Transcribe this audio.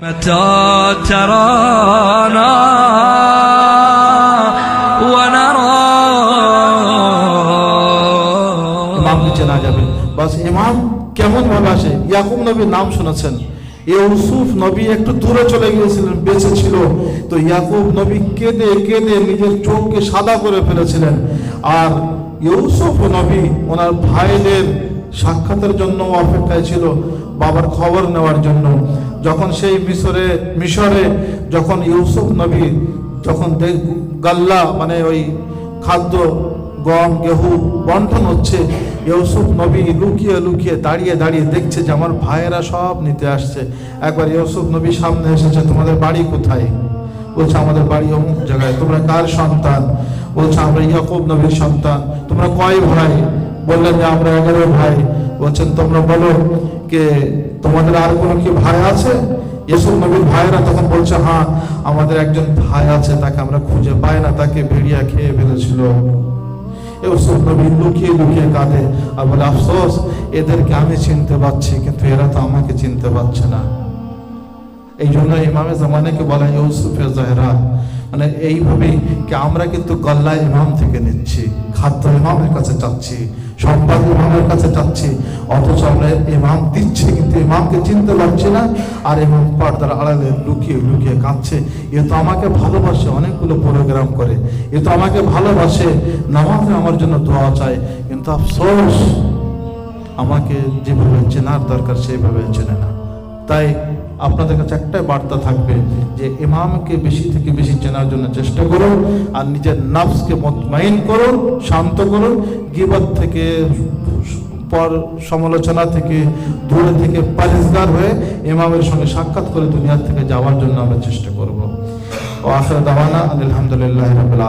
متى ترانا ونرى ইমামকে চেনা যাবে বাস ইমাম কেমন ভাবে আসে ইয়াকুব নবীর নাম শুনেছেন ইউসুফ নবী একটু দূরে চলে গিয়েছিলেন বেঁচে ছিল তো ইয়াকুব নবী কেঁদে কেঁদে নিজের চোখকে সাদা করে ফেলেছিলেন আর ইউসুফ নবী ওনার ভাইদের সাক্ষাতের জন্য অপেক্ষায় ছিল, বাবার খবর নেওয়ার জন্য। যখন সেই মিশরে মিশরে যখন ইউসুফ নবী যখন গাল্লা মানে ওই খাদ্য, গম, গেহু বন্টন হচ্ছে, ইউসুফ নবী লুকিয়ে লুকিয়ে দাঁড়িয়ে দাঁড়িয়ে দেখছে যে আমার ভাইয়েরা সব নিতে আসছে। একবার ইউসুফ নবী সামনে এসেছে, তোমাদের বাড়ি কোথায়? বলছে, আমাদের বাড়ি অমুক জায়গায়। তোমরা কার সন্তান? বলছে, আমরা ইয়াকুব নবীর সন্তান। তোমরা কয় ভাই? বললেন, যে আমরা এগারো ভাই। বলছেন, তোমরা বলো কে? তোমাদের আর কোনো কি ভাই আছে? ইয়েসুফ নবীর ভাইরা তখন বলছে হ্যাঁ আমাদের একজন ভাই আছে, তাকে আমরা খুঁজে পাই না, তাকে ভেড়িয়া খেয়ে ফেলেছিল। ইউসুফ নবী লুকিয়ে লুকিয়ে কাঁদে আর বলে, আফসোস, এদেরকে আমি চিনতে পারছি কিন্তু এরা তো আমাকে চিনতে পারছে না। এই জন্য ইমামে জামানাকে বলা ইউসুফের জাহরা। মানে এইভাবেই কি আমরা কিন্তু গল্লা ইমাম থেকে নিচ্ছি, খাদ্য ইমামের কাছে চাচ্ছি সম্পাদ ইমামের কাছে চাচ্ছি অথচ আমরা ইমাম দিচ্ছি, কিন্তু ইমামকে চিনতে পারছি না, আর ইমাম পর্দার আড়ালে লুকিয়ে লুকিয়ে কাঁদছে। এ তো আমাকে ভালোবাসে, অনেকগুলো প্রোগ্রাম করে। এ তো আমাকে ভালোবাসে, নামাজে আমার জন্য দোয়া চায়। কিন্তু আফসোস, আমাকে যেভাবে চেনার দরকার, সেইভাবে চেনে না। তাই আপনাদের কাছে একটাই বার্তা থাকবে যে ইমামকে বেশি থেকে বেশি চেনার জন্য চেষ্টা করুন, আর নিজের নাফসকে মতমাইন করুন, শান্ত করুন, গিবত থেকে পর সমালোচনা থেকে দূরে থেকে পারিজগার হয়ে ইমামের সঙ্গে সাক্ষাৎ করে দুনিয়ার থেকে যাওয়ার জন্য আমরা চেষ্টা করব। ও আখের দাওয়ানা আলহামদুলিল্লাহ আলামিন।